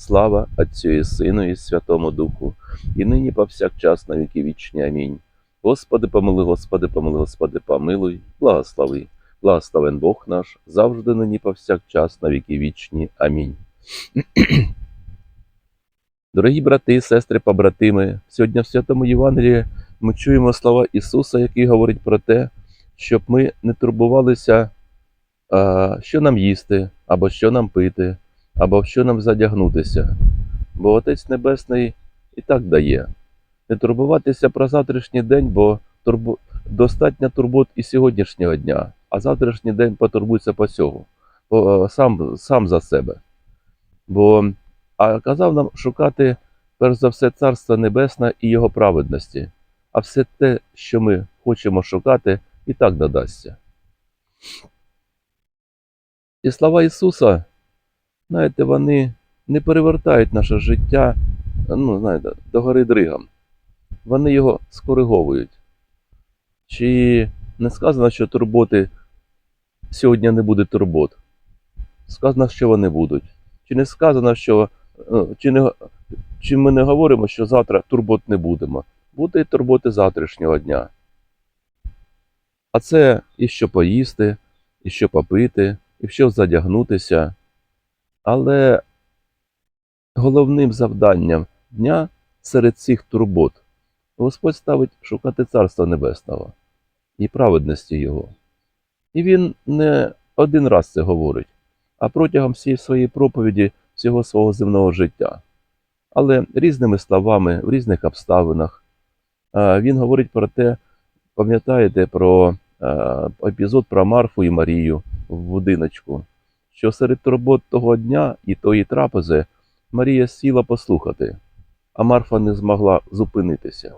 Слава Отцю і Сину і Святому Духу, і нині повсякчас на віки вічні. Амінь. Господи, помилуй, Господи, помилуй, Господи, помилуй, благослови. Благословен Бог наш, завжди нині повсякчас на віки вічні. Амінь. Дорогі брати і сестри, побратими, сьогодні в Святому Євангелії ми чуємо слова Ісуса, який говорить про те, щоб ми не турбувалися, що нам їсти, або що нам пити, або в що нам задягнутися. Бо Отець Небесний і так дає. Не турбуватися про завтрашній день, бо турбу... достатньо турбот і сьогоднішнього дня, а завтрашній день потурбується по цього, по, сам, сам за себе. Бо а казав нам шукати перш за все Царство Небесне і Його праведності, а все те, що ми хочемо шукати, і так додасться. І слова Ісуса, знаєте, вони не перевертають наше життя ну, знаєте, до гори дригом. Вони його скориговують. Чи не сказано, що турботи сьогодні не буде турбот? Сказано, що вони будуть. Чи не сказано, що е, чи, не, чи ми не говоримо, що завтра турбот не будемо? Буде і турботи завтрашнього дня. А це і що поїсти, і що попити, і що задягнутися. Але головним завданням дня серед цих турбот Господь ставить шукати Царства Небесного і праведності Його. І Він не один раз це говорить, а протягом всієї своєї проповіді всього свого земного життя. Але різними словами, в різних обставинах. Він говорить про те, пам'ятаєте про епізод про Марфу і Марію в будиночку, що серед турбот того дня і тої трапези Марія сіла послухати, а Марфа не змогла зупинитися.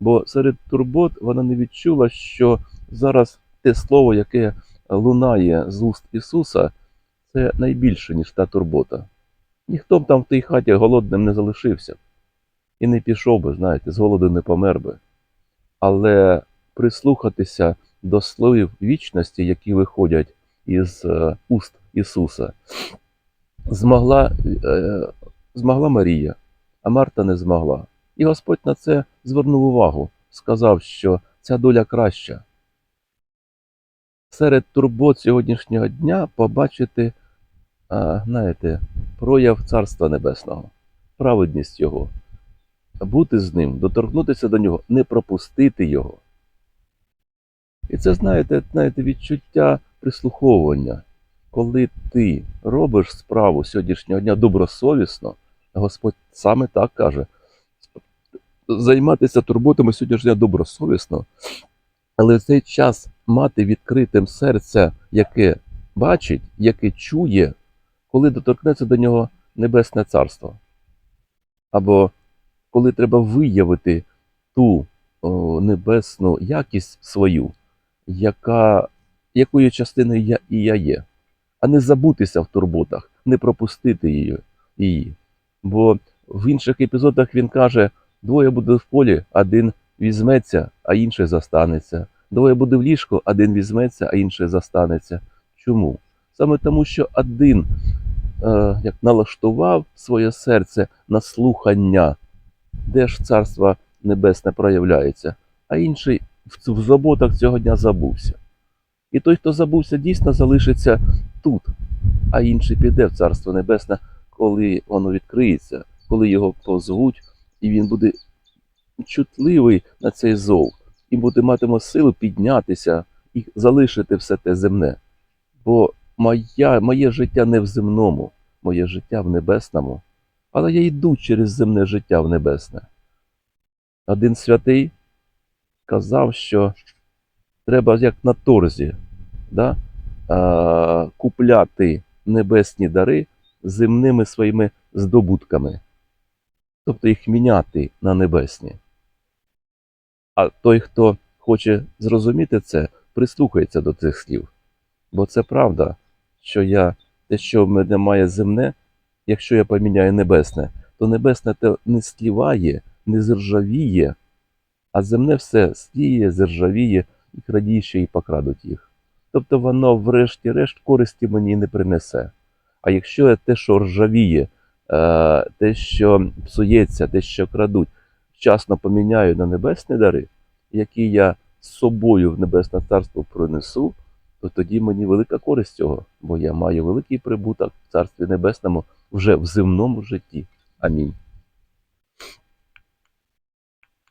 Бо серед турбот вона не відчула, що зараз те слово, яке лунає з уст Ісуса, це найбільше, ніж та турбота. Ніхто б там в тій хаті голодним не залишився і не пішов би, знаєте, з голоду не помер би. Але прислухатися до слів вічності, які виходять із е, уст Ісуса, змогла, е, змогла Марія, а Марта не змогла. І Господь на це звернув увагу, сказав, що ця доля краща. Серед турбот сьогоднішнього дня побачити, знаєте, прояв Царства Небесного, праведність Його, бути з ним, доторкнутися до нього, не пропустити його. І це, знаєте, знаєте, відчуття прислуховування. Коли ти робиш справу сьогоднішнього дня добросовісно, Господь саме так каже, займатися турботами сьогоднішнього дня добросовісно, але в цей час мати відкритим серце, яке бачить, яке чує, коли доторкнеться до нього Небесне Царство. Або коли треба виявити ту о, небесну якість свою, яка, якою частиною я і я є, а не забутися в турботах, не пропустити її. її. Бо в інших епізодах він каже: двоє буде в полі, один візьметься, а інший застанеться. Двоє буде в ліжку, один візьметься, а інший застанеться. Чому? Саме тому, що один е, як налаштував своє серце на слухання, де ж царство небесне проявляється, а інший в, заботах цього дня забувся. І той, хто забувся, дійсно залишиться тут, а інший піде в царство небесне, коли воно відкриється, коли його позвуть, і він буде чутливий на цей зов, і буде матиме силу піднятися і залишити все те земне. Бо моя, моє життя не в земному, моє життя в небесному, але я йду через земне життя в небесне. Один святий казав, що треба як на торзі да, а, купляти небесні дари земними своїми здобутками, тобто їх міняти на небесні. А той, хто хоче зрозуміти це, прислухається до цих слів. Бо це правда, що я те, що в мене має земне, якщо я поміняю небесне, то небесне те не сліває, не зржавіє, а земне все сліє, зржавіє, і крадіще і покрадуть їх. Тобто воно, врешті-решт, користі мені не принесе. А якщо я те, що ржавіє, е, те, що псується, те, що крадуть, вчасно поміняю на небесні дари, які я з собою в небесне царство принесу, то тоді мені велика користь цього, бо я маю великий прибуток в царстві небесному вже в земному житті. Амінь.